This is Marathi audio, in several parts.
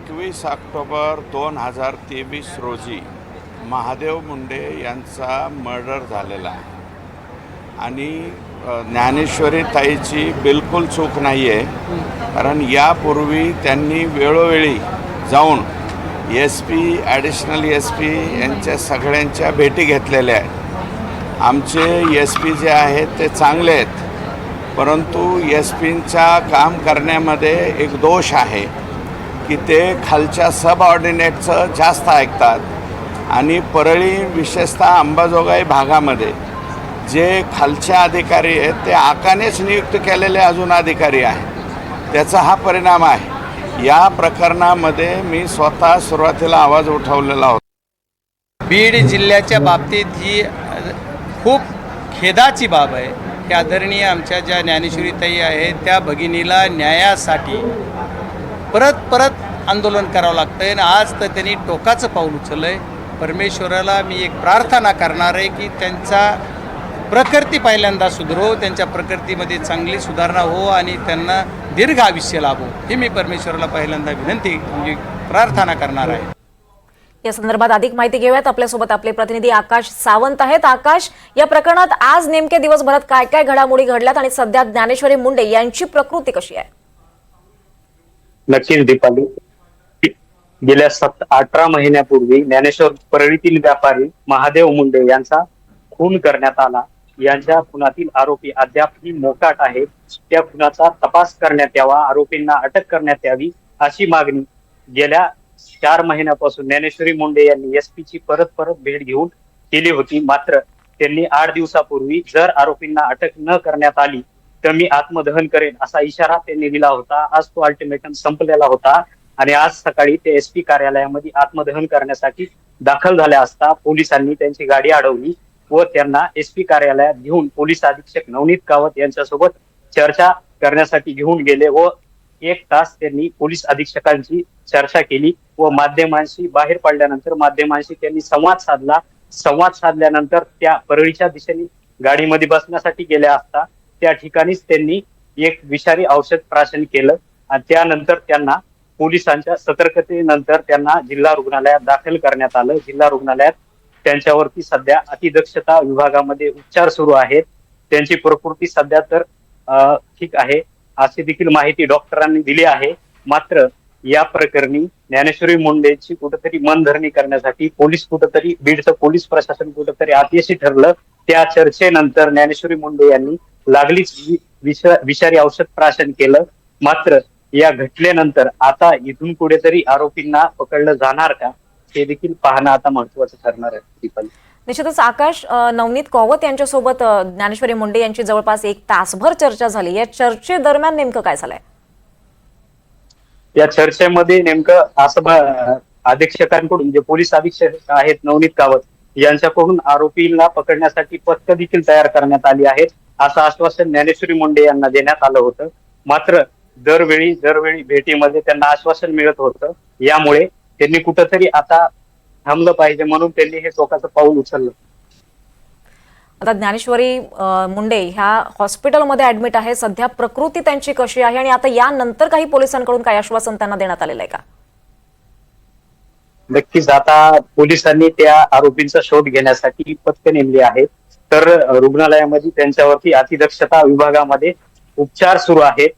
एकवीस ऑक्टोबर दोन हजार तेवीस रोजी महादेव मुंडे यांचा मर्डर झालेला आहे. आणि ज्ञानेश्वरी ताईची बिलकुल चूक नाही आहे कारण यापूर्वी त्यांनी वेळोवेळी जाऊन S P additional S P यांच्या सगळ्यांच्या भेटी घेतलेल्या आहेत. आमचे एस पी जे आहेत ते चांगले आहेत परंतु एस पींचा काम करण्यामध्ये एक दोष आहे. की ते खालच्या सबऑर्डिनेटचं जास्त ऐकतात. आणि परळी विशेषतः अंबाजोगाई भागामध्ये जे खालचे अधिकारी आहेत ते आकानेच नियुक्त केलेले अजून अधिकारी आहेत. त्याचा हा परिणाम आहे. या प्रकरणामध्ये मी स्वतः सुरुवातीला आवाज उठवलेला होता. बीड जिल्ह्याच्या बाबतीत ही खूप खेदाची बाब आहे. की आदरणीय आमच्या ज्या ज्ञानेश्वरीताई आहेत त्या भगिनीला न्यायासाठी परत परत आंदोलन करावं लागतं आहे आणि आज तर त्यांनी टोकाचं पाऊल उचललं आहे परमेश्वराला मी एक प्रार्थना करणार आहे की त्यांचा प्रकृती पहिल्यांदा सुधरो त्यांच्या प्रकृतीमध्ये चांगली सुधारणा हो आणि त्यांना दीर्घ आयुष्य लाभो. ही मी परमेश्वराला पहिल्यांदा विनंती म्हणजे प्रार्थना करणार आहे. या संदर्भात अधिक माहिती घेऊयात. आपल्यासोबत आपले प्रतिनिधी आकाश सावंत आहेत. आकाश या प्रकरणात आज नेमके दिवसभरात काय काय घडामोडी घडल्यात आणि सध्या ज्ञानेश्वरी मुंडे यांची प्रकृती कशी आहे? नक्कीच दीपाली. गेल्या सत अठरा महिन्यापूर्वी ज्ञानेश्वर परळीतील व्यापारी महादेव मुंडे यांचा खून करण्यात आला. यांच्या खुनातील आरोपी अद्यापही मोकाट आहेत. त्या खुनाचा तपास करण्यात यावा आरोपींना अटक करण्यात यावी अशी मागणी. गेल्या चार महिन्यापासून ज्ञानेश्वरी मुंडे यांनी एसपी ची परत परत भेट घेऊन केली होती. मात्र त्यांनी आठ दिवसापूर्वी जर आरोपींना अटक न करण्यात आली तर मी आत्मदहन करेन असा इशारा त्यांनी दिला होता. आज तो अल्टिमेटम संपलेला होता. आणि आज सकाळी ते एसपी कार्यालयामध्ये आत्मदहन करण्यासाठी दाखल झाल्या असता पोलिसांनी त्यांची गाडी अडवली व त्यांना एसपी कार्यालयात घेऊन पोलीस अधीक्षक नवनीत कावत यांच्यासोबत चर्चा करण्यासाठी घेऊन गेले व एक तास त्यांनी पोलीस अधीक्षकांची चर्चा केली व माध्यमांशी बाहेर पडल्यानंतर माध्यमांशी त्यांनी संवाद साधला. संवाद साधल्यानंतर त्या परळीच्या दिशेने गाडीमध्ये बसण्यासाठी गेल्या असता त्या ठिकाणीच त्यांनी एक विषारी औषध प्राशन केलं. आणि त्यानंतर त्यांना पोलिसांच्या सतर्कतेनंतर त्यांना जिल्हा रुग्णालयात दाखल करण्यात आलं. जिल्हा रुग्णालयात त्यांच्यावरती सध्या अतिदक्षता विभागामध्ये उपचार सुरू आहेत. त्यांची प्रकृती सध्या तर अं, ठीक आहे. अशी देखील माहिती डॉक्टरांनी दिली आहे. मात्र या प्रकरणी ज्ञानेश्वरी मुंडेची कुठेतरी मनधरणी करण्यासाठी पोलीस कुठेतरी बीडचं पोलीस प्रशासन कुठेतरी अतिशय ठरलं. त्या चर्चेनंतर ज्ञानेश्वरी मुंडे यांनी लागलीच विषारी औषध प्राशन केलं. मात्र या घटनेनंतर आता इथून पुढे तरी आरोपींना पकडलं जाणार का? हे देखील पाहणं आता महत्वाचं ठरणार आहे दीपाली. निश्चितच आकाश नवनीत कौवत यांच्यासोबत ज्ञानेश्वरी मुंडे यांची जवळपास एक तासभर चर्चा झाली. या चर्चेदरम्यान नेमकं काय झालंय? या चर्चेमध्ये नेमकं असं अधीक्षकांकडून जे पोलीस अधीक्षक आहेत नवनीत कावत यांच्याकडून आरोपींना पकडण्यासाठी पथकं देखील तयार करण्यात आली आहेत. असं आश्वासन ज्ञानेश्वरी मुंडे यांना देण्यात आलं होतं. मात्र दरवेळी दरवेळी भेटीमध्ये त्यांना आश्वासन मिळत होतं. यामुळे त्यांनी कुठंतरी आता थांबलं पाहिजे म्हणून त्यांनी हे टोकाचं पाऊल उचललं. आता ज्ञानेश्वरी मुंडे ह्या हॉस्पिटलमध्ये ऍडमिट आहे सध्या प्रकृती त्यांची कशी आहे? आणि आता यानंतर काही पोलिसांकडून काही आश्वासन त्यांना देण्यात आलेलं आहे का? नक्कीच आता पोलिसांनी त्या आरोपींचा शोध घेण्यासाठी पथकं नेमली आहेत. तर रुग्णालयामध्ये त्यांच्यावरती अतिदक्षता विभागामध्ये उपचार सुरू आहेत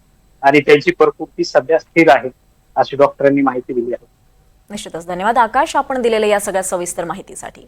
आणि त्यांची प्रकृती सध्या स्थिर आहे अशी डॉक्टरांनी माहिती दिली आहे. निश्चितच. धन्यवाद आकाश आपण दिलेल्या या सगळ्या सविस्तर माहितीसाठी.